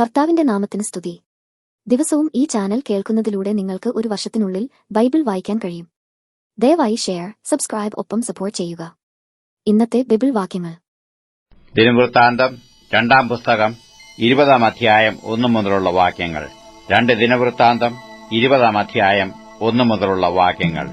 കർത്താവിന്റെ നാമത്തിന് സ്തുതി. ദിവസവും ഈ ചാനൽ കേൾക്കുന്നതിലൂടെ നിങ്ങൾക്ക് ഒരു വർഷത്തിനുള്ളിൽ ബൈബിൾ വായിക്കാൻ കഴിയും. ദയവായി ഷെയർ സബ്സ്ക്രൈബ് ഒപ്പം സപ്പോർട്ട് ചെയ്യുക. ഇന്നത്തെ ബൈബിൾ വാക്യങ്ങൾ. ദിനവൃത്താന്തം രണ്ടാം പുസ്തകം ഇരുപതാം അധ്യായം ഒന്നു മുതലുള്ള വാക്യങ്ങൾ. രണ്ട് ദിനവൃത്താന്തം ഇരുപതാം അധ്യായം ഒന്നു മുതലുള്ള വാക്യങ്ങൾ.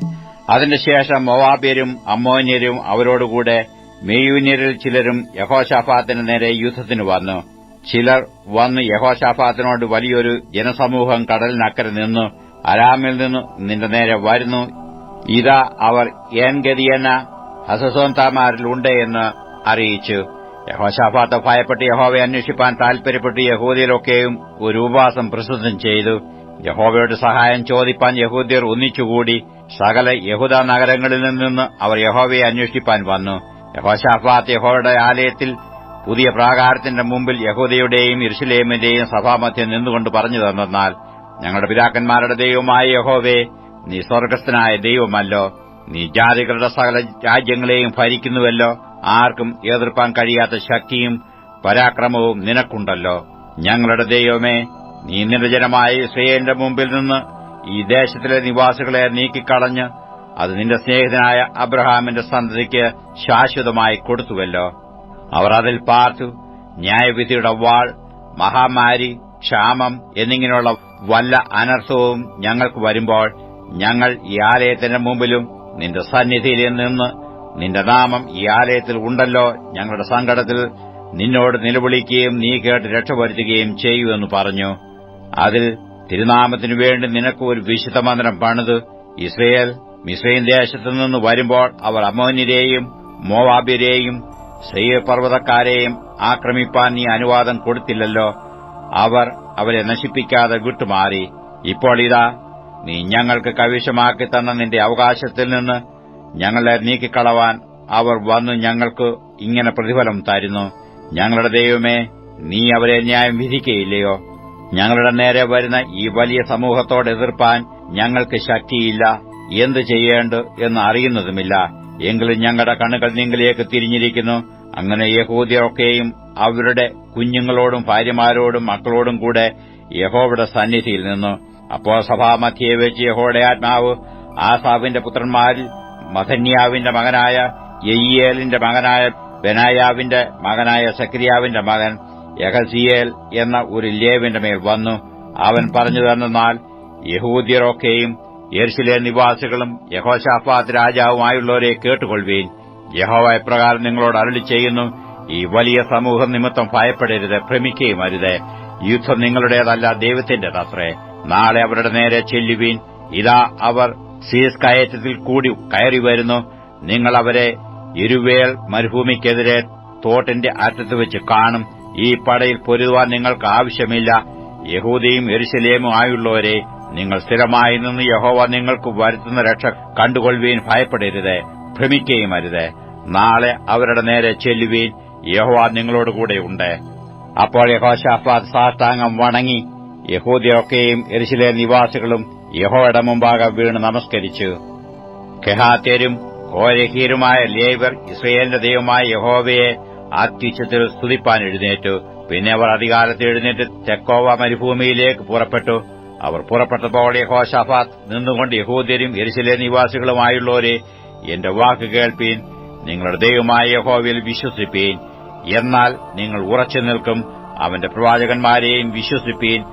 അതിനുശേഷം ശേഷം മൊവാബ്യരും അമ്മോന്യരും അവരോടുകൂടെ മെയ്യൂന്യരിൽ ചിലരും യഹോഷാഫാത്തിന് നേരെ യുദ്ധത്തിന് വന്നു. ചിലർ വന്ന് യഹോഷാഫാത്തിനോട് വലിയൊരു ജനസമൂഹം കടലിനക്കരെ നിന്നു അരാമിൽ നിന്നു നിന്റെ നേരെ വരുന്നു. ഇതാ അവർ ഏൻഗതിയെന്ന ഹസസോന്താമാരിലുണ്ട് എന്ന് അറിയിച്ചു. യഹോഷാഫാത്ത് ഭയപ്പെട്ട് യഹോവയെ അന്വേഷിപ്പാൻ താൽപര്യപ്പെട്ട് യഹൂദിയരൊക്കെയും ഒരു ഉപവാസം പ്രസിദ്ധം ചെയ്തു. യഹോവയുടെ സഹായം ചോദിപ്പാൻ യഹൂദിയർ ഒന്നിച്ചുകൂടി. സകല യഹൂദ നഗരങ്ങളിൽ നിന്ന് അവർ യഹോവയെ അന്വേഷിപ്പാൻ വന്നു. യഹോഷാഫാത്ത് യഹോവയുടെ ആലയത്തിൽ പുതിയ പ്രാകാരത്തിന്റെ മുമ്പിൽ യഹോദയുടെയും ഇർഷലേമിന്റെയും സഭാമധ്യം നിന്നുകൊണ്ട് പറഞ്ഞു തന്നാൽ ഞങ്ങളുടെ പിതാക്കന്മാരുടെ ദൈവമായ യഹോവേ നീ സ്വർഗസ്ഥനായ ദൈവമല്ലോ. നീ ജാതികളുടെ സകല രാജ്യങ്ങളെയും ഭരിക്കുന്നുവല്ലോ. ആർക്കും എതിർപ്പാൻ കഴിയാത്ത ശക്തിയും പരാക്രമവും നിനക്കുണ്ടല്ലോ. ഞങ്ങളുടെ ദൈവമേ നീ നിരജനമായ ജനമായ ഇസ്രയേലിന്റെ മുമ്പിൽ നിന്ന് ഈ ദേശത്തിലെ നിവാസികളെ നീക്കിക്കളഞ്ഞ് അത് നിന്റെ സ്നേഹിതനായ അബ്രഹാമിന്റെ സന്തതിക്ക് ശാശ്വതമായി കൊടുത്തുവല്ലോ. അവർ അതിൽ പാർത്തു. ന്യായവിധിയുടെ വാൾ മഹാമാരി ക്ഷാമം എന്നിങ്ങനെയുള്ള വല്ല അനർത്ഥവും ഞങ്ങൾക്ക് വരുമ്പോൾ ഞങ്ങൾ ഈ ആലയത്തിന്റെ മുമ്പിലും നിന്റെ സന്നിധിയിൽ നിന്ന് നിന്റെ നാമം ഈ ആലയത്തിൽ ഉണ്ടല്ലോ ഞങ്ങളുടെ സങ്കടത്തിൽ നിന്നോട് നിലവിളിക്കുകയും നീ കേട്ട് രക്ഷപ്പെടുത്തുകയും ചെയ്യുമെന്ന് പറഞ്ഞു. അതിൽ തിരുനാമത്തിനു വേണ്ടി നിനക്ക് ഒരു വിശുദ്ധ മന്ദിരം പണിത്. ഇസ്രയേൽ മിസ്രൈൻ ദേശത്തു നിന്ന് വരുമ്പോൾ അവർ അമോന്യരെയും മോവാബ്യരെയും പർവതക്കാരെയും ആക്രമിപ്പാൻ നീ അനുവാദം കൊടുത്തില്ലല്ലോ. അവർ അവരെ നശിപ്പിക്കാതെ വിട്ടുമാറി. ഇപ്പോൾ ഇതാ നീ ഞങ്ങൾക്ക് കവിശമാക്കി തന്ന നിന്റെ അവകാശത്തിൽ നിന്ന് ഞങ്ങളെ നീക്കിക്കളവാൻ അവർ വന്നു ഞങ്ങൾക്ക് ഇങ്ങനെ പ്രതിഫലം തരുന്നു. ഞങ്ങളുടെ ദൈവമേ നീ അവരെ ന്യായം വിധിക്കയില്ലയോ? ഞങ്ങളുടെ നേരെ വരുന്ന ഈ വലിയ സമൂഹത്തോട് എതിർപ്പാൻ ഞങ്ങൾക്ക് ശക്തിയില്ല. എന്തു ചെയ്യേണ്ടു എന്ന് അറിയുന്നതുമില്ല. എങ്കിലും ഞങ്ങളുടെ കണ്ണുകൾ നിങ്ങളിലേക്ക് തിരിഞ്ഞിരിക്കുന്നു. അങ്ങനെ യഹൂദിയൊക്കെയും അവരുടെ കുഞ്ഞുങ്ങളോടും ഭാര്യമാരോടും മക്കളോടും കൂടെ യഹോവയുടെ സന്നിധിയിൽ നിന്നു. അപ്പോൾ സഭാമധ്യയെ വെച്ച് യഹോയുടെ ആത്മാവ് ആസാവിന്റെ പുത്രന്മാരിൽ മഥന്യാവിന്റെ മകനായ യെയ്യേലിന്റെ മകനായ ബെനായാവിന്റെ മകനായ സക്രിയാവിന്റെ മകൻ യഹസിയേൽ എന്ന ഒരു ലേവിന്റെ മേൽ വന്നു. അവൻ പറഞ്ഞു തന്നാൽ യഹൂദിയറൊക്കെയും യെർശിലെ നിവാസികളും യഹോഷാഫാദ് രാജാവുമായുള്ളവരെ കേട്ടുകൊള്ളുവീൻ. യഹോവ എപ്രകാരം നിങ്ങളോട് അരളി ചെയ്യുന്നു ഈ വലിയ സമൂഹം നിമിത്തം ഭയപ്പെടരുത് ഭ്രമിക്കുകയും അരുത്. യുദ്ധം നിങ്ങളുടേതല്ല ദൈവത്തിന്റേതത്രേ നാളെ അവരുടെ നേരെ ചെല്ലുവീൻ. ഇതാ അവർ സീസ് കയറ്റത്തിൽ കൂടി കയറി വരുന്നു. നിങ്ങൾ അവരെ ഇരുവേൽ മരുഭൂമിക്കെതിരെ തോട്ടിന്റെ അറ്റത്ത് വെച്ച് കാണും. ഈ പടയിൽ പൊരുതുവാൻ നിങ്ങൾക്ക് ആവശ്യമില്ല. യഹൂദിയും എരുശലേമും ആയുള്ളവരെ നിങ്ങൾ സ്ഥിരമായി നിന്ന് യഹോവ നിങ്ങൾക്ക് വരുത്തുന്ന രക്ഷ കണ്ടുകൊള്ളുവീൻ ഭയപ്പെടരുത്. ഭ്രമിക്കുകയും അരുത് നാളെ അവരുടെ നേരെ ചെല്ലുവീൻ. യഹോവ നിങ്ങളോടുകൂടെയുണ്ട് അപ്പോൾ യഹോഷാഫാദ് സാഷ്ടാംഗം വണങ്ങി. യഹൂദിയൊക്കെയും എരിശിലെ നിവാസികളും യഹോയുടെ മുമ്പാകെ വീണ് നമസ്കരിച്ചു. കെഹാത്യരും കോരഹീരുമായ ലേവർ ഇസ്രയേലിന്റെ ദൈവമായ യഹോവയെ അത്യുച്ചത്തിൽ സ്തുതിപ്പാൻ എഴുന്നേറ്റു. പിന്നെ അവർ അധികാരത്തിൽ എഴുന്നേറ്റ് തെക്കോവ മരുഭൂമിയിലേക്ക് പുറപ്പെട്ടു. അവർ പുറപ്പെട്ടപ്പോൾ യഹോഷാഫാത്ത് നിന്നുകൊണ്ട് യഹൂദ്യരും എരിശിലെ നിവാസികളുമായുള്ളവരെ എന്റെ വാക്ക് കേൾപ്പീൻ. നിങ്ങളുടെ ദൈവമായ യഹോവയിൽ വിശ്വസിപ്പീൻ. എന്നാൽ നിങ്ങൾ ഉറച്ചു നിൽക്കും അവന്റെ പ്രവാചകന്മാരെയും വിശ്വസിപ്പീൻ.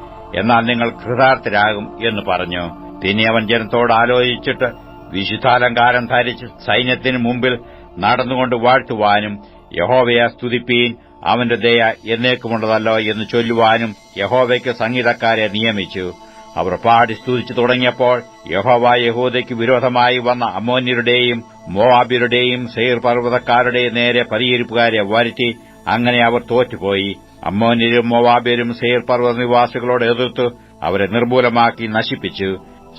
എന്നാൽ നിങ്ങൾ കൃതാർത്ഥരാകും എന്ന് പറഞ്ഞു. പിന്നെ അവൻ ജനത്തോട് ആലോചിച്ചിട്ട് വിശുദ്ധാലങ്കാരം ധരിച്ച് സൈന്യത്തിന് മുമ്പിൽ നടന്നുകൊണ്ട് വാഴ്ത്തുവാനും യഹോവയെ സ്തുതിപ്പീൻ. അവന്റെ ദയ എന്നേക്കുമുള്ളതല്ലോ എന്ന് ചൊല്ലുവാനും യഹോവയ്ക്ക് സംഗീതക്കാരെ നിയമിച്ചു. അവർ പാടി സ്തുതിച്ചു തുടങ്ങിയപ്പോൾ യഹോവ യഹൂദയ്ക്ക് വിരോധമായി വന്ന അമോന്യരുടെയും മോവാബിയരുടെയും സെയർ പർവതക്കാരുടെയും നേരെ പരിഹരിപ്പുകാരെ വരുത്തി അങ്ങനെ അവർ തോറ്റുപോയി. അമോന്യരും മോവാബിയരും സെയർ പർവത നിവാസികളോട് എതിർത്ത് അവരെ നിർമൂലമാക്കി നശിപ്പിച്ചു.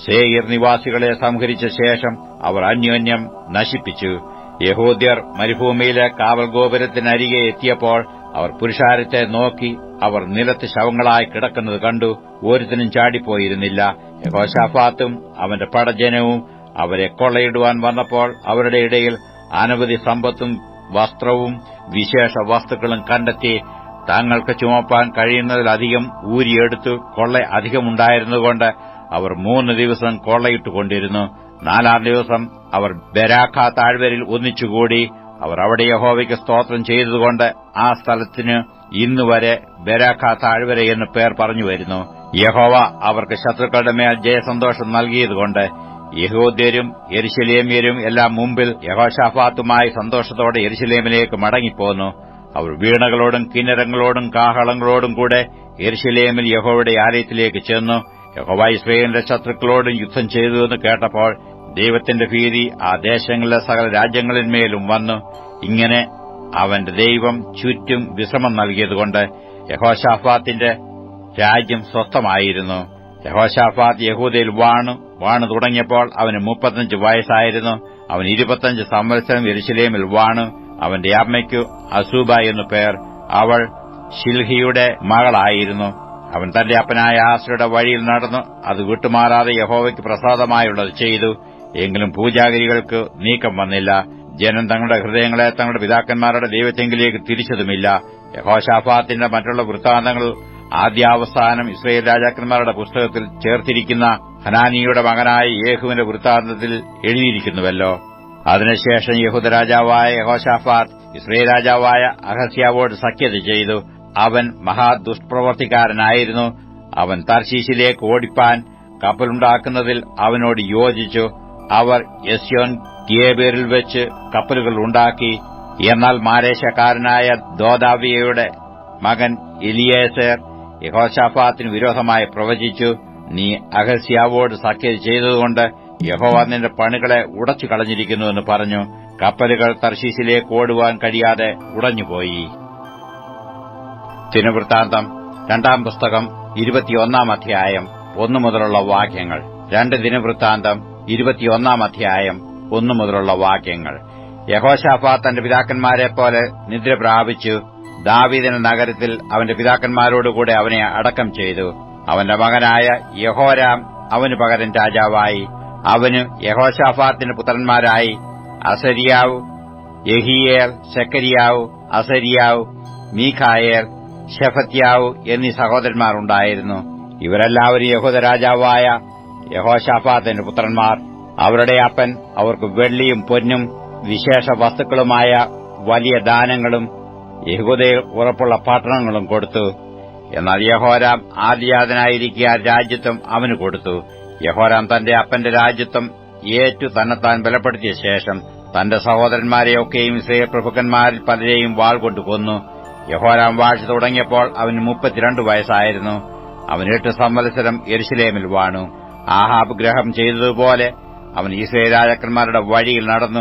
സേയർ നിവാസികളെ സംഹരിച്ച ശേഷം അവർ അന്യോന്യം നശിപ്പിച്ചു. യഹൂദ്യർ മരുഭൂമിയിലെ കാവൽ ഗോപുരത്തിനരികെ എത്തിയപ്പോൾ അവർ പുരുഷാരത്തെ നോക്കി അവർ നിലത്ത് ശവങ്ങളായി കിടക്കുന്നത് കണ്ടു ഒരുത്തിനും ചാടിപ്പോയിരുന്നില്ല. യഹോഷാഫാത്തും അവന്റെ പടജനവും അവരെ കൊള്ളയിടുവാൻ വന്നപ്പോൾ അവരുടെ ഇടയിൽ അനവധി സമ്പത്തും വസ്ത്രവും വിശേഷ വസ്തുക്കളും കണ്ടെത്തി തങ്ങൾക്ക് ചുമപ്പാൻ കഴിയുന്നതിലധികം ഊരിയെടുത്തു കൊള്ള അധികമുണ്ടായിരുന്നതുകൊണ്ട് അവർ മൂന്ന് ദിവസം കൊള്ളയിട്ടുകൊണ്ടിരുന്നു. നാലാം ദിവസം അവർ ബരാഖ താഴ്വരയിൽ ഒന്നിച്ചുകൂടി അവർ അവിടെ യഹോവയ്ക്ക് സ്തോത്രം ചെയ്തതുകൊണ്ട് ആ സ്ഥലത്തിന് ഇന്നുവരെ ബരാഖ താഴ്വര എന്ന് പേർ പറഞ്ഞു വരുന്നു. യഹോവ അവർക്ക് ശത്രുക്കളുടെ മേൽ ജയസന്തോഷം നൽകിയതുകൊണ്ട് യഹൂദ്യരും എരിശിലേമ്യരും എല്ലാം മുമ്പിൽ യഹോഷാഫാത്തുമായി സന്തോഷത്തോടെ എരിശിലേമിലേക്ക് മടങ്ങിപ്പോന്നു. അവർ വീണകളോടും കിന്നരങ്ങളോടും കാഹളങ്ങളോടും കൂടെ എരിശിലേമിൽ യഹോവയുടെ ആലയത്തിലേക്ക് ചെന്നു. യഹോവ ഇസ്രയേലിന്റെ ശത്രുക്കളോടും യുദ്ധം ചെയ്തുവെന്ന് കേട്ടപ്പോൾ ദൈവത്തിന്റെ ഭീതി ആ ദേശങ്ങളിലെ സകല രാജ്യങ്ങളിന്മേലും വന്നു ഇങ്ങനെ അവന്റെ ദൈവം ചുറ്റും വിശ്രമം നൽകിയതുകൊണ്ട് യഹോഷാഫാത്തിന്റെ രാജ്യം സ്വസ്ഥമായിരുന്നു. യഹോഷാഫാത്ത് യഹൂദയിൽ വാണു വാണു തുടങ്ങിയപ്പോൾ അവന് മുപ്പത്തഞ്ച് വയസ്സായിരുന്നു. അവൻ ഇരുപത്തഞ്ച് സംവത്സരം എരിശിലേമിൽ വാണു. അവന്റെ അമ്മയ്ക്കു അസൂബ എന്നു പേർ. അവൾ ഷിൽഹിയുടെ മകളായിരുന്നു. അവൻ തന്റെ അപ്പനായ ആസയുടെ വഴിയിൽ നടന്നു. അത് വിട്ടുമാറാതെ യഹോവയ്ക്ക് പ്രസാദമായുള്ളത് ചെയ്തു. എങ്കിലും പൂജാഗിരികൾക്ക് നീക്കം വന്നില്ല. ജനം തങ്ങളുടെ ഹൃദയങ്ങളെ തങ്ങളുടെ പിതാക്കന്മാരുടെ ദൈവത്തെങ്കിലേക്ക് തിരിച്ചതുമില്ല. യഹോഷാഫാത്തിന്റെ മറ്റുള്ള വൃത്താന്തങ്ങൾ ആദ്യാവസാനം ഇസ്രയേൽ രാജാക്കന്മാരുടെ പുസ്തകത്തിൽ ചേർത്തിരിക്കുന്ന ഹനാനിയുടെ മകനായ യേഹുവിന്റെ വൃത്താന്തത്തിൽ എഴുതിയിരിക്കുന്നുവല്ലോ. അതിനുശേഷം യഹൂദ രാജാവായ യഹോഷാഫാത്ത് ഇസ്രയേൽ രാജാവായ അഹസ്യാവോട് സഖ്യത ചെയ്തു. അവൻ മഹാദുഷ്പ്രവർത്തിക്കാരനായിരുന്നു. അവൻ തർശീശിലേക്ക് ഓടിപ്പാൻ കപ്പലുണ്ടാക്കുന്നതിൽ അവനോട് യോജിച്ചു. അവർ യസ്യോൻ ഗിയേബേറിൽ വെച്ച് കപ്പലുകൾ ഉണ്ടാക്കി. എന്നാൽ മാരേശക്കാരനായ ദോദാവിയയുടെ മകൻ ഇലിയേസർ യഹോഷാഫാത്തിന് വിരോധമായി പ്രവചിച്ചു നീ അഹസ്യാവോട് സഖ്യത ചെയ്തതുകൊണ്ട് യഹോവ നിന്റെ പണികളെ ഉടച്ചു കളഞ്ഞിരിക്കുന്നുവെന്ന് പറഞ്ഞു. കപ്പലുകൾ തർശീസിലേക്ക് ഓടുവാൻ കഴിയാതെ ഉടഞ്ഞുപോയി. ദിനവൃത്താന്തം രണ്ടാം പുസ്തകം ഇരുപത്തിയൊന്നാം അധ്യായം ഒന്നു മുതലുള്ള വാക്യങ്ങൾ. രണ്ട് ദിനവൃത്താന്തം ഇരുപത്തിയൊന്നാം അധ്യായം ഒന്നു മുതലുള്ള വാക്യങ്ങൾ. യഹോഷാഫാ തന്റെ പിതാക്കന്മാരെ പോലെ നിദ്ര പ്രാപിച്ചു. ദാവീദിന്റെ നഗരത്തിൽ അവന്റെ പിതാക്കന്മാരോടുകൂടെ അവനെ അടക്കം ചെയ്തു. അവന്റെ മകനായ യഹോരാം അവന് പകരം രാജാവായി. അവന് യഹോഷാഫാത്തിന്റെ പുത്രന്മാരായി. അസരിയാവ് യഹിയേൽ ശക്കരിയാവ് അസരിയാവ് മീഖായേൽ ഷെഫത്യാവ് എന്നീ സഹോദരന്മാരുണ്ടായിരുന്നു ഇവരെല്ലാവരും യഹൂദ രാജാവായ യഹോഷാഫാത്തിന്റെ പുത്രന്മാർ അവരുടെ അപ്പൻ അവർക്ക് വെള്ളിയും പൊന്നും വിശേഷ വസ്തുക്കളുമായ വലിയ ദാനങ്ങളും യഹൂദയിൽ ഉറപ്പുള്ള പട്ടണങ്ങളും കൊടുത്തു. എന്നാൽ യഹോരാം ആദ്യാതനായിരിക്കുക രാജ്യത്വം അവന് കൊടുത്തു. യഹോരാം തന്റെ അപ്പന്റെ രാജ്യത്വം ഏറ്റു തന്നെത്താൻ ബലപ്പെടുത്തിയ ശേഷം തന്റെ സഹോദരന്മാരെയൊക്കെയും ഇസ്രയേൽ പ്രഭുക്കന്മാരിൽ പലരെയും വാൾ കൊണ്ട് കൊന്നു. യഹോരാം വാഴ്ച തുടങ്ങിയപ്പോൾ അവന് മുപ്പത്തിരണ്ട് വയസ്സായിരുന്നു. അവനെട്ട് എട്ട് സംവത്സരം വാണു. ആഹാബ് ഗ്രഹം ചെയ്തതുപോലെ അവൻ ഈസ്രേ രാജാക്കന്മാരുടെ വഴിയിൽ നടന്നു.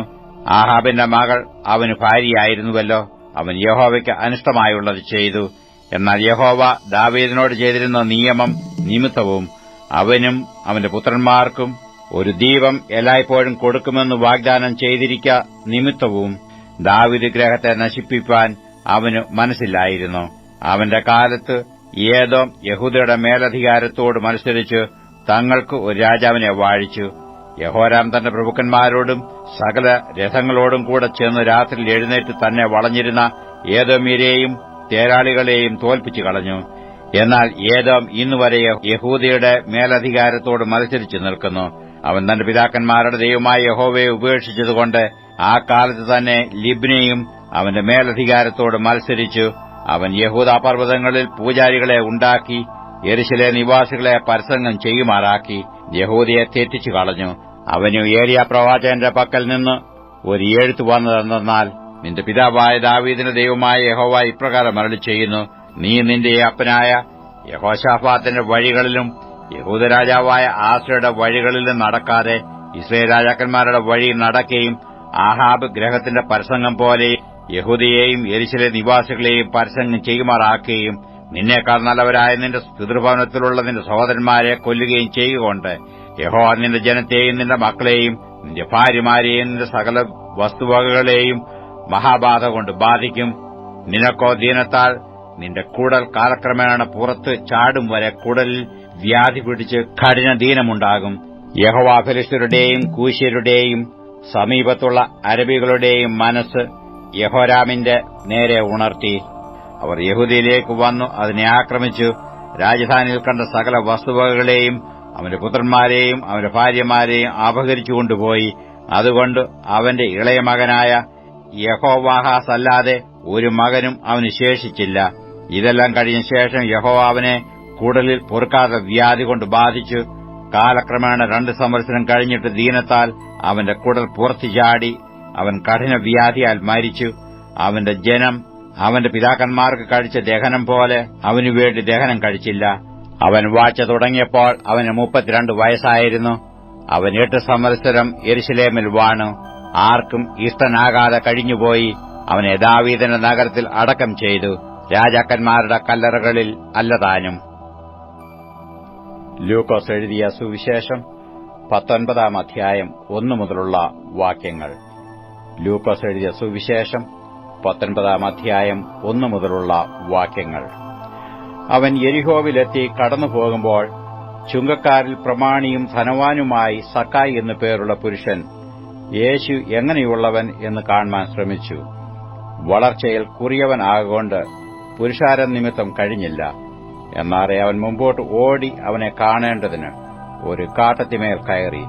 ആഹാബിന്റെ മകൾ അവന് ഭാര്യയായിരുന്നുവല്ലോ. അവൻ യഹോവയ്ക്ക് അനിഷ്ടമായുള്ളത് ചെയ്തു. എന്നാൽ യഹോവ ദാവീദിനോട് ചെയ്തിരുന്ന നിയമം നിമിത്തവും അവനും അവന്റെ പുത്രന്മാർക്കും ഒരു ദീപം എല്ലായ്പ്പോഴും കൊടുക്കുമെന്ന് വാഗ്ദാനം ചെയ്തിരിക്ക നിമിത്തവും ദാവിദ് ഗ്രഹത്തെ നശിപ്പിക്കാൻ അവന് മനസ്സിലായിരുന്നു അവന്റെ കാലത്ത് ഏതോ യഹൂദയുടെ മേലധികാരത്തോട് മത്സരിച്ച് തങ്ങൾക്ക് ഒരു രാജാവിനെ വാഴിച്ചു. യഹോരാം തന്റെ പ്രഭുക്കന്മാരോടും സകല രഥങ്ങളോടും കൂടെ ചെന്ന് രാത്രിയിൽ എഴുന്നേറ്റ് തന്നെ വളഞ്ഞിരുന്ന ഏതോമീരെയും തേരാളികളെയും തോൽപ്പിച്ചു കളഞ്ഞു. എന്നാൽ ഏതോം ഇന്നുവരെ യഹൂദയുടെ മേലധികാരത്തോട് മത്സരിച്ചു നിൽക്കുന്നു. അവൻ തന്റെ പിതാക്കന്മാരുടെ ദൈവമായ യഹോവയെ ഉപേക്ഷിച്ചതുകൊണ്ട് ആ കാലത്ത് തന്നെ ലിബ്നെയും അവന്റെ മേലധികാരത്തോട് മത്സരിച്ചു. അവൻ യഹൂദ പർവതങ്ങളിൽ പൂജാരികളെ ഉണ്ടാക്കി എരിശിലെ നിവാസികളെ പരസംഗം ചെയ്യുമാറാക്കി യഹൂദിയെ തെറ്റിച്ചു കളഞ്ഞു. അവനു ഏരിയ പ്രവാചകന്റെ പക്കൽ നിന്ന് ഒരു എഴുത്ത് വന്നതെന്നാൽ നിന്റെ പിതാവായ ദാവീദിന്റെ ദൈവമായ യഹോവ ഇപ്രകാരം മരളി ചെയ്യുന്നു നീ നിന്റെ അപ്പനായ യഹോഷാഫാത്തിന്റെ വഴികളിലും യഹൂദരാജാവായ ആസയുടെ വഴികളിലും നടക്കാതെ ഇസ്രയേൽ രാജാക്കന്മാരുടെ വഴി നടക്കുകയും ആഹാബ് ഗ്രഹത്തിന്റെ പരസംഗം പോലെ യഹൂദിയെയും എരിശിലെ നിവാസികളെയും പരസംഗം ചെയ്യുമാറാക്കുകയും നിന്നേക്കാൾ നല്ലവരായ നിന്റെ പിതൃഭവനത്തിലുള്ള നിന്റെ സഹോദരന്മാരെ കൊല്ലുകയും ചെയ്യുകൊണ്ട് യഹോ നിന്റെ ജനത്തെയും നിന്റെ മക്കളെയും നിന്റെ ഭാര്യമാരെയും നിന്റെ സകല വസ്തുവകകളെയും മഹാബാധ കൊണ്ട് ബാധിക്കും. നിനക്കോ ദീനത്താൽ നിന്റെ കൂടൽ കാലക്രമേണ പുറത്ത് ചാടും വരെ കുടലിൽ വ്യാധി പിടിച്ച് കഠിന ദീനമുണ്ടാകും. യഹോവാഫലിസ്റ്ററുടെയും കൂശ്യരുടെയും സമീപത്തുള്ള അരബികളുടെയും മനസ്സ് യഹോരാമിന്റെ നേരെ ഉണർത്തി. അവർ യഹൂദിയിലേക്ക് വന്നു. അതിനെ ആക്രമിച്ചു. രാജധാനിയിൽ കണ്ട സകല വസ്തുവകകളെയും അവന്റെ പുത്രന്മാരെയും അവന്റെ ഭാര്യമാരെയും അപഹരിച്ചുകൊണ്ടുപോയി. അതുകൊണ്ട് അവന്റെ ഇളയ മകനായ യഹോവാഹാസ് അല്ലാതെ ഒരു മകനും അവന് ശേഷിച്ചില്ല. ഇതെല്ലാം കഴിഞ്ഞ ശേഷം യഹോവാവിനെ കൂടലിൽ പൊറുക്കാത്ത വ്യാധി കൊണ്ട് ബാധിച്ചു. കാലക്രമേണ രണ്ട് സംവത്സരം കഴിഞ്ഞിട്ട് ദീനത്താൽ അവന്റെ കുടൽ പുറത്തു ചാടി. അവൻ കഠിന വ്യാധിയാൽ മരിച്ചു. അവന്റെ ജനം അവന്റെ പിതാക്കന്മാർക്ക് കഴിച്ച ദഹനം പോലെ അവനു വേണ്ടി ദഹനം കഴിച്ചില്ല. അവൻ വാഴ്ച തുടങ്ങിയപ്പോൾ അവന് മുപ്പത്തിരണ്ട് വയസ്സായിരുന്നു. അവൻ എട്ട് സംവത്സരം എരുശലേമിൽ വാണു. ആർക്കും ഇഷ്ടനാകാതെ കഴിഞ്ഞുപോയി. അവനെ ദാവീദന്റെ നഗരത്തിൽ അടക്കം ചെയ്തു. രാജാക്കന്മാരുടെ കല്ലറകളിൽ അല്ലതാനും. ലൂക്കോസ് എഴുതിയ സുവിശേഷം പത്തൊൻപതാം അധ്യായം ഒന്നു മുതലുള്ള വാക്യങ്ങൾ. ലൂക്കോസ് എഴുതിയ സുവിശേഷം പത്തൊൻപതാം അധ്യായം ഒന്നു മുതലുള്ള വാക്യങ്ങൾ. അവൻ യരിഹോവിലെത്തി കടന്നു പോകുമ്പോൾ ചുങ്കക്കാരിൽ പ്രമാണിയും ധനവാനുമായി സക്കായി എന്നു പേരുള്ള പുരുഷൻ യേശു എങ്ങനെയുള്ളവൻ എന്ന് കാണുവാൻ ശ്രമിച്ചു. വളർച്ചയിൽ കുറിയവനാകൊണ്ട് പുരുഷാരം നിമിത്തം കഴിഞ്ഞില്ല. എന്നാറെ അവൻ മുമ്പോട്ട് ഓടി അവനെ കാണേണ്ടതിന് ഒരു കാട്ടത്തിമേൽ കയറി.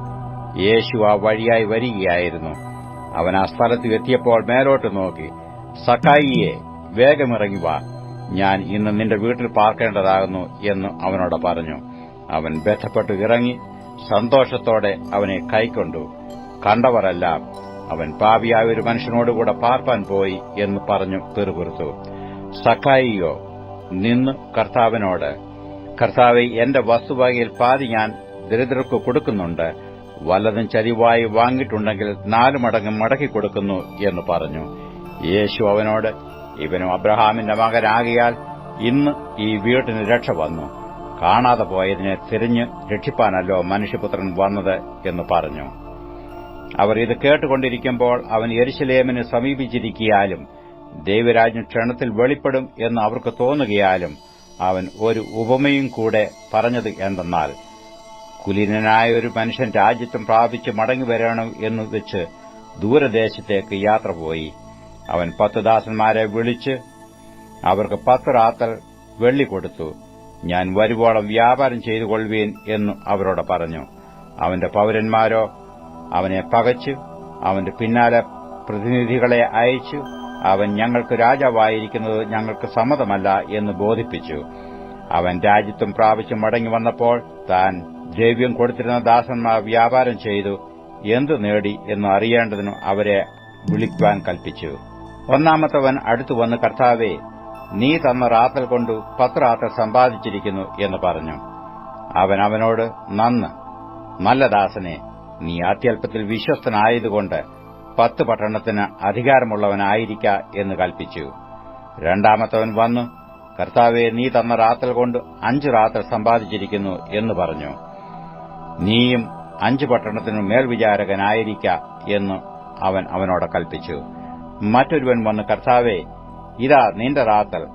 യേശു ആ വഴിയായി വരികയായിരുന്നു. അവൻ ആ സ്ഥലത്ത് എത്തിയപ്പോൾ മേലോട്ട് നോക്കി. സക്കായിയെ വേഗമിറങ്ങി വാ. ഞാൻ ഇന്ന് നിന്റെ വീട്ടിൽ പാർക്കേണ്ടതാകുന്നു എന്ന് അവനോട് പറഞ്ഞു. അവൻ ബന്ധപ്പെട്ട് ഇറങ്ങി സന്തോഷത്തോടെ അവനെ കൈക്കൊണ്ടു. കണ്ടവരെല്ലാം അവൻ പാവിയായ ഒരു മനുഷ്യനോടുകൂടെ പാർപ്പാൻ പോയി എന്ന് പറഞ്ഞു പിറുപിറുത്തു. സക്കായിയോ നിന്ന് കർത്താവിനോട് കർത്താവെ എന്റെ വസ്തുവകയിൽ പാതി ഞാൻ ദരിദ്രർക്ക് കൊടുക്കുന്നുണ്ട്. വല്ലതും ചരിവായി വാങ്ങിയിട്ടുണ്ടെങ്കിൽ നാലു മടങ്ങ് മടക്കി കൊടുക്കുന്നു എന്ന് പറഞ്ഞു. യേശു അവനോട് ഇവനും അബ്രഹാമിന്റെ മകനാകിയാൽ ഇന്ന് ഈ വീട്ടിന് രക്ഷ വന്നു. കാണാതെ പോയതിനെ തിരിഞ്ഞ് രക്ഷിപ്പാനല്ലോ മനുഷ്യപുത്രൻ വന്നത് എന്ന് പറഞ്ഞു. അവർ ഇത് കേട്ടുകൊണ്ടിരിക്കുമ്പോൾ അവൻ യരിശലേമിന് സമീപിച്ചിരിക്കിയാലും ദൈവരാജ്യം ക്ഷണത്തിൽ വെളിപ്പെടും എന്ന് അവർക്ക് തോന്നുകയാലും അവൻ ഒരു ഉപമയും കൂടെ പറഞ്ഞത് എന്തെന്നാൽ കുലീനനായ ഒരു മനുഷ്യൻ രാജ്യത്വം പ്രാപിച്ച് മടങ്ങി വരണം എന്ന് വെച്ച് ദൂരദേശത്തേക്ക് യാത്ര പോയി. അവൻ പത്ത് ദാസന്മാരെ വിളിച്ച് അവർക്ക് പത്ത് റാത്തൽ വെള്ളി കൊടുത്തു. ഞാൻ വരുവോളം വ്യാപാരം ചെയ്തു കൊള്ളുവീൻ എന്നു അവരോട് പറഞ്ഞു. അവന്റെ പൌരന്മാരോ അവനെ പകച്ചു അവന്റെ പിന്നാലെ പ്രതിനിധികളെ അയച്ചു അവൻ ഞങ്ങൾക്ക് രാജാവായിരിക്കുന്നത് ഞങ്ങൾക്ക് സമ്മതമല്ല എന്ന് ബോധിപ്പിച്ചു. അവൻ രാജ്യത്തും പ്രാപിച്ചു മടങ്ങി വന്നപ്പോൾ താൻ ദ്രവ്യം കൊടുത്തിരുന്ന ദാസന്മാർ വ്യാപാരം ചെയ്തു. എന്തു നേടി എന്ന് അറിയേണ്ടതിന് അവരെ വിളിക്കുവാൻ കൽപ്പിച്ചു. ഒന്നാമത്തവൻ അടുത്തു വന്ന് കർത്താവെ നീ തന്ന റാത്തൽ കൊണ്ടു പത്ത് റാത്തൽ സമ്പാദിച്ചിരിക്കുന്നു എന്ന് പറഞ്ഞു. അവൻ അവനോട് നന്ന് നല്ല ദാസനെ നീ അത്യല്പത്തിൽ വിശ്വസ്തനായതുകൊണ്ട് പത്ത് പട്ടണത്തിന് അധികാരമുള്ളവനായിരിക്ക എന്ന് കൽപ്പിച്ചു. രണ്ടാമത്തവൻ വന്നു കർത്താവെ നീ തന്ന റാത്തൽ കൊണ്ട് അഞ്ച് റാത്തൽ സമ്പാദിച്ചിരിക്കുന്നു എന്ന് പറഞ്ഞു. നീയും അഞ്ച് പട്ടണത്തിനു മേൽവിചാരകനായിരിക്ക എന്ന് അവൻ അവനോട് കൽപ്പിച്ചു. മറ്റൊരുവൻ വന്ന് കർത്താവെ ഇതാ നിന്റെ റാത്തൽ.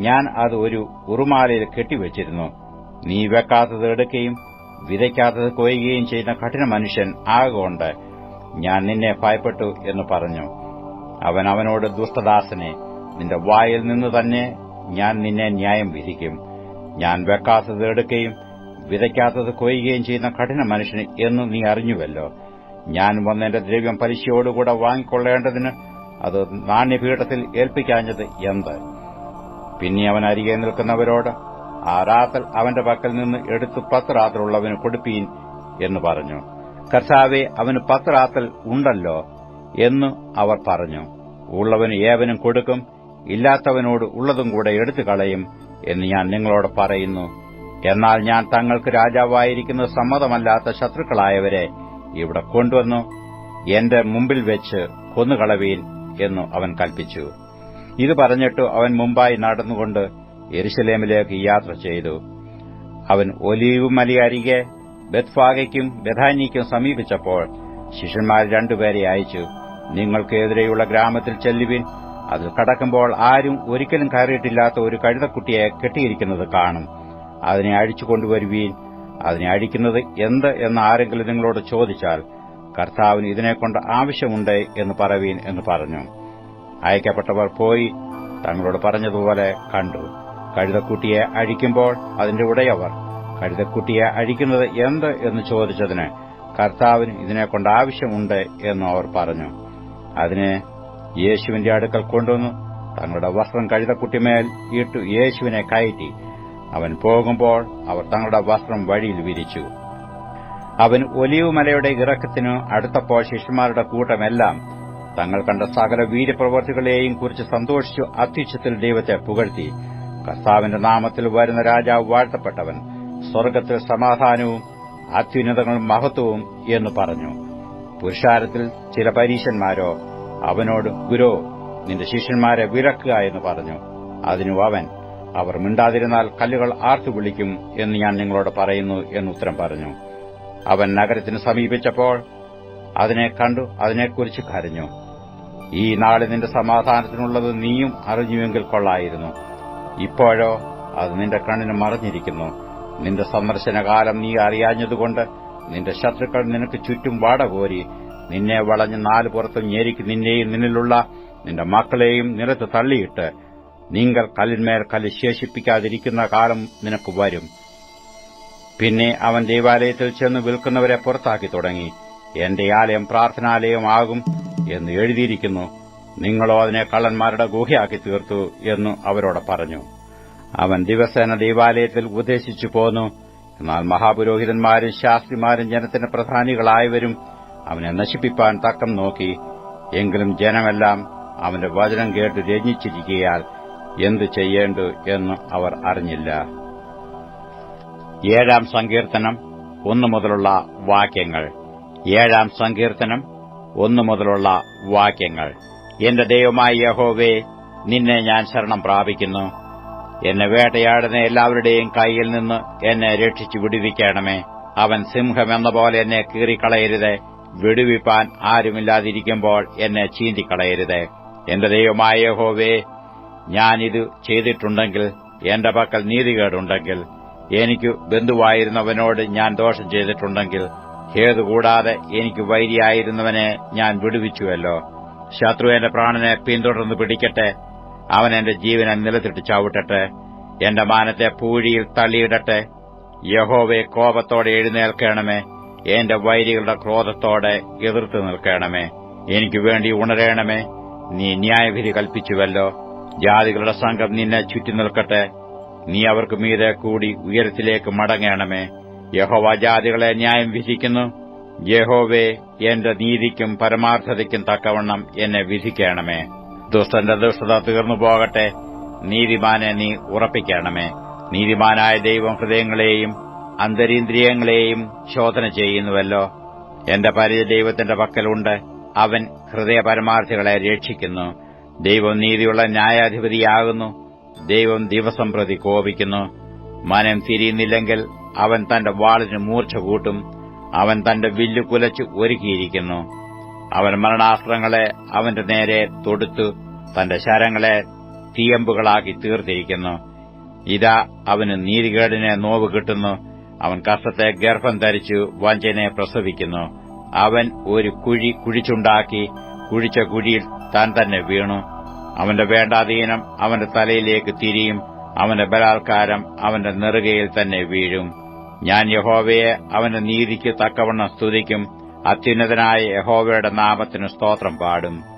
ഞാൻ അത് ഒരു ഉറുമാലയിൽ കെട്ടിവച്ചിരുന്നു. നീ വെക്കാത്തത് എടുക്കുകയും വിതയ്ക്കാത്തത് കൊയ്യുകയും ചെയ്യുന്ന കഠിന മനുഷ്യൻ ആകൊണ്ട് ഞാൻ നിന്നെ ഭയപ്പെട്ടു എന്ന് പറഞ്ഞു. അവൻ അവനോട് ദുഷ്ടദാസനെ നിന്റെ വായിൽ നിന്ന് തന്നെ ഞാൻ നിന്നെ ന്യായം വിധിക്കും. ഞാൻ വെക്കാത്തത് എടുക്കുകയും വിതയ്ക്കാത്തത് കൊയ്യുകയും ചെയ്യുന്ന കഠിന മനുഷ്യന് എന്ന് നീ അറിഞ്ഞുവല്ലോ. ഞാൻ വന്നെന്റെ ദ്രവ്യം പലിശയോടുകൂടെ വാങ്ങിക്കൊള്ളേണ്ടതിന് അത് നാണ്യപീഠത്തിൽ ഏൽപ്പിക്കാഞ്ഞത് എന്ത്? പിന്നെ അവൻ അരികെ നിൽക്കുന്നവരോട് ആ റാത്തൽ അവന്റെ പക്കൽ നിന്ന് എടുത്ത് പത്ത് റാത്തലുള്ളവന് കൊടുപ്പീൻ എന്ന് പറഞ്ഞു. കർത്താവെ അവന് പത്ത് റാത്തൽ ഉണ്ടല്ലോ എന്ന് അവർ പറഞ്ഞു. ഉള്ളവന് ഏവനും കൊടുക്കും ഇല്ലാത്തവനോട് ഉള്ളതും കൂടെ എടുത്തു കളയും എന്ന് ഞാൻ നിങ്ങളോട് പറയുന്നു. എന്നാൽ ഞാൻ തങ്ങൾക്ക് രാജാവായിരിക്കുന്ന സമ്മതമല്ലാത്ത ശത്രുക്കളായവരെ ഇവിടെ കൊണ്ടുവന്നു എന്റെ മുമ്പിൽ വെച്ച് കൊന്നുകളവീൻ എന്നു അവൻ കൽപ്പിച്ചു. ഇത് പറഞ്ഞിട്ട് അവൻ മുമ്പായി നടന്നുകൊണ്ട് എരുശലേമിലേക്ക് യാത്ര ചെയ്തു. അവൻ ഒലീവ് മലി അരികെ ബത്ഫാഗയ്ക്കും ബഥാനിക്കും സമീപിച്ചപ്പോൾ ശിഷ്യന്മാർ രണ്ടുപേരെ അയച്ചു. നിങ്ങൾക്കെതിരെയുള്ള ഗ്രാമത്തിൽ ചെല്ലുവിൻ. അത് കടക്കുമ്പോൾ ആരും ഒരിക്കലും കയറിയിട്ടില്ലാത്ത ഒരു കഴുതക്കുട്ടിയെ കെട്ടിയിരിക്കുന്നത് കാണും. അതിനെ അഴിച്ചു കൊണ്ടുവരുവീൻ. അതിനെ അഴിക്കുന്നത് എന്ത് എന്ന് ആരെങ്കിലും നിങ്ങളോട് ചോദിച്ചാൽ കർത്താവിന് ഇതിനെക്കൊണ്ട് ആവശ്യമുണ്ട് എന്ന് പറവീൻ എന്ന് പറഞ്ഞു. അയക്കപ്പെട്ടവർ പോയി തങ്ങളോട് പറഞ്ഞതുപോലെ കണ്ടു. കഴുതക്കുട്ടിയെ അഴിക്കുമ്പോൾ അതിന്റെ ഉടയവർ കഴുതക്കുട്ടിയെ അഴിക്കുന്നത് എന്ത് എന്ന് ചോദിച്ചതിന് കർത്താവിന് ഇതിനെക്കൊണ്ട് ആവശ്യമുണ്ട് എന്ന് അവർ പറഞ്ഞു. അതിനെ യേശുവിന്റെ അടുക്കൽ കൊണ്ടുവന്നു. തങ്ങളുടെ വസ്ത്രം കഴുതക്കുട്ടിമേൽ ഇട്ടു യേശുവിനെ കയറ്റി. അവൻ പോകുമ്പോൾ അവർ തങ്ങളുടെ വസ്ത്രം വഴിയിൽ വിരിച്ചു. അവൻ ഒലിവ് മലയുടെ ഇറക്കത്തിനു അടുത്തപ്പോൾ ശിഷ്യന്മാരുടെ കൂട്ടമെല്ലാം തങ്ങൾ കണ്ട സകല വീര്യപ്രവർത്തികളെയും കുറിച്ച് സന്തോഷിച്ചു അത്യുച്ചത്തിൽ ദൈവത്തെ പുകഴ്ത്തി. കർത്താവിന്റെ നാമത്തിൽ വരുന്ന രാജാവ് വാഴ്ത്തപ്പെട്ടവൻ സ്വർഗത്തിൽ സമാധാനവും അത്യുന്നതങ്ങളും മഹത്വവും എന്ന് പറഞ്ഞു. പുരുഷാരത്തിൽ ചില പരീശന്മാരോ അവനോട് ഗുരോ നിന്റെ ശിഷ്യന്മാരെ വിലക്കുക എന്ന് പറഞ്ഞു. അതിനു അവൻ അവർ മിണ്ടാതിരുന്നാൽ കല്ലുകൾ ആർത്തു വിളിക്കും എന്ന് ഞാൻ നിങ്ങളോട് പറയുന്നു എന്നുത്തരം പറഞ്ഞു. അവൻ നഗരത്തിന് സമീപിച്ചപ്പോൾ അതിനെ കണ്ടു അതിനെക്കുറിച്ച് കരഞ്ഞു. ഈ നാളെ നിന്റെ സമാധാനത്തിനുള്ളത് നീയും അറിഞ്ഞുവെങ്കിൽ കൊള്ളായിരുന്നു. ഇപ്പോഴോ അത് നിന്റെ കണ്ണിന് മറഞ്ഞിരിക്കുന്നു. നിന്റെ സന്ദർശനകാലം നീ അറിയാഞ്ഞതുകൊണ്ട് നിന്റെ ശത്രുക്കൾ നിനക്ക് ചുറ്റും വാടകോരി നിന്നെ വളഞ്ഞ് നാല് പുറത്തും ഞെരിക്ക് നിന്നെയും നിന്നിലുള്ള നിന്റെ മക്കളെയും നിലത്ത് തള്ളിയിട്ട് നിങ്ങൾ കല്ലിന്മേൽ കല്ല് ശേഷിപ്പിക്കാതിരിക്കുന്ന കാലം നിനക്ക് വരും. പിന്നെ അവൻ ദേവാലയത്തിൽ ചെന്ന് വിൽക്കുന്നവരെ പുറത്താക്കി തുടങ്ങി. എന്റെ ആലയം പ്രാർത്ഥനാലയമാകും എന്ന് എഴുതിയിരിക്കുന്നു. നിങ്ങളോ അതിനെ കള്ളന്മാരുടെ ഗുഹയാക്കി തീർത്തു എന്ന് അവരോട് പറഞ്ഞു. അവൻ ദിവസേന ദേവാലയത്തിൽ ഉപദേശിച്ചു പോന്നു. എന്നാൽ മഹാപുരോഹിതന്മാരും ശാസ്ത്രിമാരും ജനത്തിന് പ്രധാനികളായവരും അവനെ നശിപ്പിപ്പാൻ തക്കം നോക്കി. എങ്കിലും ജനമെല്ലാം അവന്റെ വചനം കേട്ട് രഞ്ജിച്ചിരിക്കയാൽ എന്തു ചെയ്യേണ്ടു എന്ന് അവർ അറിഞ്ഞില്ല. ഏഴാം സങ്കീർത്തനം ഒന്നു മുതലുള്ള വാക്യങ്ങൾ. ഏഴാം സങ്കീർത്തനം ഒന്നു മുതലുള്ള വാക്യങ്ങൾ. എന്റെ ദൈവമായ യഹോവേ നിന്നെ ഞാൻ ശരണം പ്രാപിക്കുന്നു. എന്നെ വേട്ടയാടുന്ന എല്ലാവരുടെയും കൈയിൽ നിന്ന് എന്നെ രക്ഷിച്ചു വിടുവിക്കണമേ. അവൻ സിംഹം എന്ന പോലെ എന്നെ കീറിക്കളയരുത്. വിടുവിപ്പാൻ ആരുമില്ലാതിരിക്കുമ്പോൾ എന്നെ ചീന്തിക്കളയരുത്. എന്റെ ദൈവമായ യഹോവേ ഞാനിത് ചെയ്തിട്ടുണ്ടെങ്കിൽ എന്റെ പക്കൽ നീതികേടുണ്ടെങ്കിൽ എനിക്ക് ബന്ധുവായിരുന്നവനോട് ഞാൻ ദോഷം ചെയ്തിട്ടുണ്ടെങ്കിൽ ഹേതുകൂടാതെ എനിക്ക് വൈരിയായിരുന്നവനെ ഞാൻ വിടുവിച്ചുവല്ലോ. ശത്രു എന്റെ പ്രാണനെ പിന്തുടർന്ന് പിടിക്കട്ടെ. അവൻ എന്റെ ജീവനെ നിലത്തിട്ട് ചവിട്ടട്ടെ. എന്റെ മാനത്തെ പൂഴിയിൽ തള്ളിയിടട്ടെ. യഹോവെ കോപത്തോടെ എഴുന്നേൽക്കണമേ. എന്റെ വൈരികളുടെ ക്രോധത്തോടെ എതിർത്ത് നിൽക്കണമേ. എനിക്ക് വേണ്ടി ഉണരേണമേ. നീ ന്യായവിധി കൽപ്പിച്ചുവല്ലോ. ജാതികളുടെ സംഘം നിന്നെ ചുറ്റി നിൽക്കട്ടെ. നീ അവർക്ക് മീതെ കൂടി ഉയരത്തിലേക്ക് മടങ്ങണമേ. യഹോവ ജാതികളെ ന്യായം വിധിക്കുന്നു. യഹോവേ എന്റെ നീതിക്കും പരമാർത്ഥതയ്ക്കും തക്കവണ്ണം എന്നെ വിധിക്കണമേ. ദുഷ്ടന്റെ ദുഷ്ടത തീർന്നു പോകട്ടെ. നീതിമാനെ നീ ഉറപ്പിക്കണമേ. നീതിമാനായ ദൈവം ഹൃദയങ്ങളെയും അന്തരീന്ദ്രിയങ്ങളെയും ശോധന ചെയ്യുന്നുവല്ലോ. എന്റെ പരിചയ ദൈവത്തിന്റെ പക്കലുണ്ട്. അവൻ ഹൃദയ പരമാർത്ഥികളെ രക്ഷിക്കുന്നു. ദൈവം നീതിയുള്ള ന്യായാധിപതിയാകുന്നു. ദൈവം ദിവസം പ്രതി കോപിക്കുന്നു. മനം തിരിയുന്നില്ലെങ്കിൽ അവൻ തന്റെ വാളിന് മൂർച്ച കൂട്ടും. അവൻ തന്റെ വില്ലു കുലച്ച് ഒരുക്കിയിരിക്കുന്നു. അവൻ മരണാസ്ത്രങ്ങളെ അവന്റെ നേരെ തൊടുത്തു. തന്റെ ശരങ്ങളെ തീയമ്പുകളാക്കി തീർത്തിരിക്കുന്നു. ഇതാ അവന് നീതികേടിനെ നോവ് കിട്ടുന്നു. അവൻ കഷ്ടത്തെ ഗർഭം ധരിച്ചു വഞ്ചനെ പ്രസവിക്കുന്നു. അവൻ ഒരു കുഴി കുഴിച്ചുണ്ടാക്കി കുഴിച്ച കുഴിയിൽ താൻ തന്നെ വീണു. അവന്റെ വേണ്ടാധീനം അവന്റെ തലയിലേക്ക് തിരിയും അവന്റെ ബലാത്കാരം അവന്റെ നെറുകയിൽ തന്നെ വീഴും. ഞാൻ യഹോവയെ അവന്റെ നീതിക്ക് തക്കവണ്ണം സ്തുതിക്കും അത്യുന്നതനായ യഹോവയുടെ നാമത്തിന് സ്തോത്രം പാടും.